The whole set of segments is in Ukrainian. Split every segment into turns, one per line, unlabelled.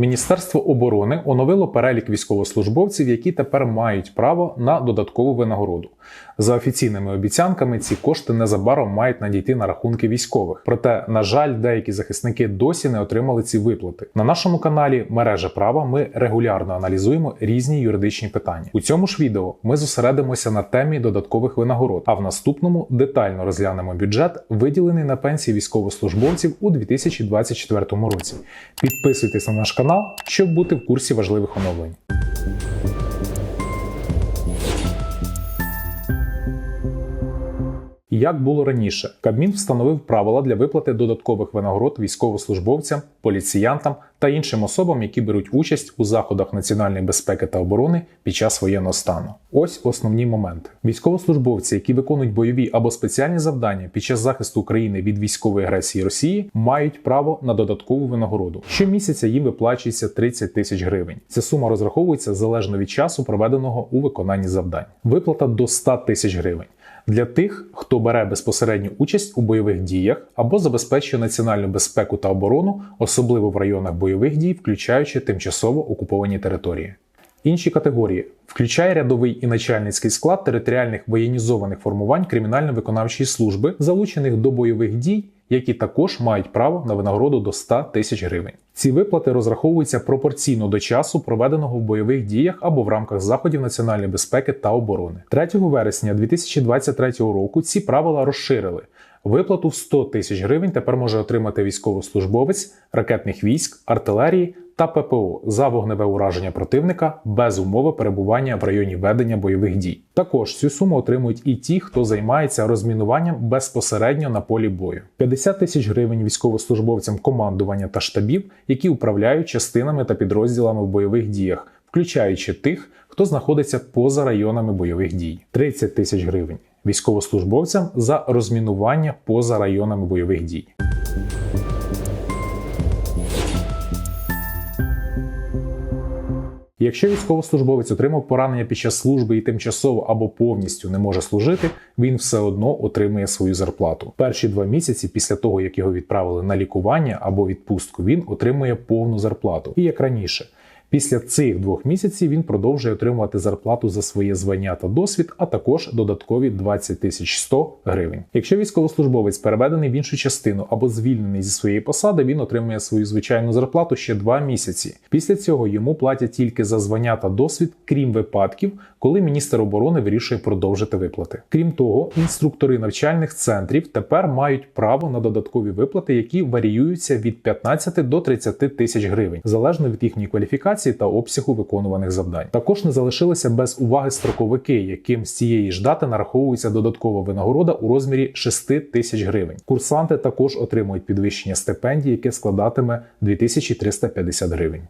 Міністерство оборони оновило перелік військовослужбовців, які тепер мають право на додаткову винагороду. За офіційними обіцянками, ці кошти незабаром мають надійти на рахунки військових. Проте, на жаль, деякі захисники досі не отримали ці виплати. На нашому каналі Мережа права ми регулярно аналізуємо різні юридичні питання. У цьому ж відео ми зосередимося на темі додаткових винагород, а в наступному детально розглянемо бюджет, виділений на пенсії військовослужбовців у 2024 році. Підписуйтесь на наш канал, щоб бути в курсі важливих оновлень. Як було раніше, Кабмін встановив правила для виплати додаткових винагород військовослужбовцям, поліціянтам та іншим особам, які беруть участь у заходах національної безпеки та оборони під час воєнного стану. Ось основні моменти: військовослужбовці, які виконують бойові або спеціальні завдання під час захисту України від військової агресії Росії, мають право на додаткову винагороду. Щомісяця їм виплачується 30 тисяч гривень. Ця сума розраховується залежно від часу, проведеного у виконанні завдань. Виплата до 100 тисяч гривень для тих, хто бере безпосередню участь у бойових діях або забезпечує національну безпеку та оборону, особливо в районах бойових дій, включаючи тимчасово окуповані території. Інші категорії включає рядовий і начальницький склад територіальних воєнізованих формувань кримінально-виконавчої служби, залучених до бойових дій, які також мають право на винагороду до 100 тисяч гривень. Ці виплати розраховуються пропорційно до часу, проведеного в бойових діях або в рамках заходів національної безпеки та оборони. 3 вересня 2023 року ці правила розширили. Виплату в 100 тисяч гривень тепер може отримати військовослужбовець ракетних військ, артилерії та ППО за вогневе ураження противника без умови перебування в районі ведення бойових дій. Також цю суму отримують і ті, хто займається розмінуванням безпосередньо на полі бою. 50 тисяч гривень військовослужбовцям командування та штабів, які управляють частинами та підрозділами в бойових діях, включаючи тих, хто знаходиться поза районами бойових дій. 30 тисяч гривень військовослужбовцям за розмінування поза районами бойових дій. Якщо військовослужбовець отримав поранення під час служби і тимчасово або повністю не може служити, він все одно отримує свою зарплату. Перші два місяці після того, як його відправили на лікування або відпустку, він отримує повну зарплату. І як раніше. Після цих двох місяців він продовжує отримувати зарплату за своє звання та досвід, а також додаткові 20 тисяч 100 гривень. Якщо військовослужбовець переведений в іншу частину або звільнений зі своєї посади, він отримує свою звичайну зарплату ще два місяці. Після цього йому платять тільки за звання та досвід, крім випадків, коли міністр оборони вирішує продовжити виплати. Крім того, інструктори навчальних центрів тепер мають право на додаткові виплати, які варіюються від 15 до 30 тисяч гривень, залежно від їхньої кваліфікації та обсягу виконуваних завдань. Також не залишилися без уваги строковики, яким з цієї ж дати нараховується додаткова винагорода у розмірі 6 тисяч гривень. Курсанти також отримують підвищення стипендії, яке складатиме 2350 гривень.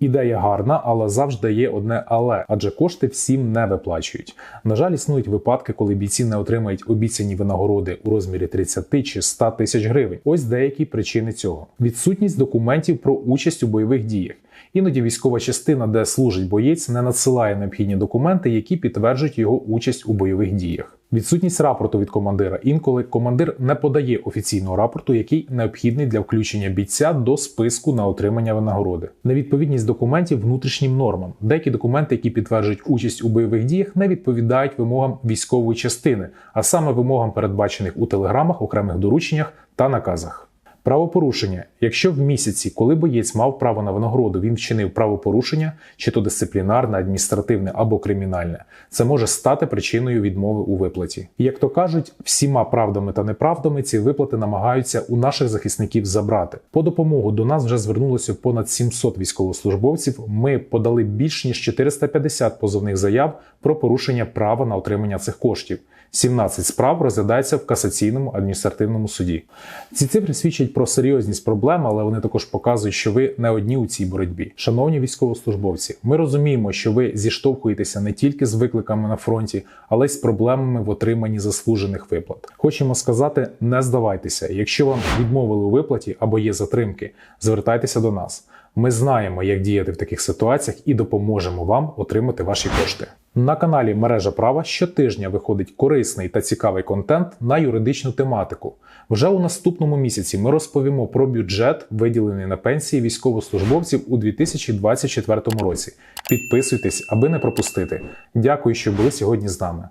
Ідея гарна, але завжди є одне але, адже кошти всім не виплачують. На жаль, існують випадки, коли бійці не отримають обіцяні винагороди у розмірі 30 чи 100 тисяч гривень. Ось деякі причини цього: відсутність документів про участь у бойових діях. Іноді військова частина, де служить боєць, не надсилає необхідні документи, які підтверджують його участь у бойових діях. Відсутність рапорту від командира. Інколи командир не подає офіційного рапорту, який необхідний для включення бійця до списку на отримання винагороди. Невідповідність документів внутрішнім нормам. Деякі документи, які підтверджують участь у бойових діях, не відповідають вимогам військової частини, а саме вимогам, передбачених у телеграмах, окремих дорученнях та наказах. Правопорушення. Якщо в місяці, коли боєць мав право на винагороду, він вчинив правопорушення, чи то дисциплінарне, адміністративне або кримінальне, це може стати причиною відмови у виплаті. Як то кажуть, всіма правдами та неправдами ці виплати намагаються у наших захисників забрати. По допомогу до нас вже звернулося понад 700 військовослужбовців. Ми подали більш ніж 450 позовних заяв про порушення права на отримання цих коштів. 17 справ розглядається в касаційному адміністративному суді. Ці цифри свідчать про серйозність проблем, але вони також показують, що ви не одні у цій боротьбі. Шановні військовослужбовці, ми розуміємо, що ви зіштовхуєтеся не тільки з викликами на фронті, але й з проблемами в отриманні заслужених виплат. Хочемо сказати, не здавайтеся. Якщо вам відмовили у виплаті або є затримки, звертайтеся до нас. Ми знаємо, як діяти в таких ситуаціях і допоможемо вам отримати ваші кошти. На каналі Мережа права щотижня виходить корисний та цікавий контент на юридичну тематику. Вже у наступному місяці ми розповімо про бюджет, виділений на пенсії військовослужбовців у 2024 році. Підписуйтесь, аби не пропустити. Дякую, що були сьогодні з нами.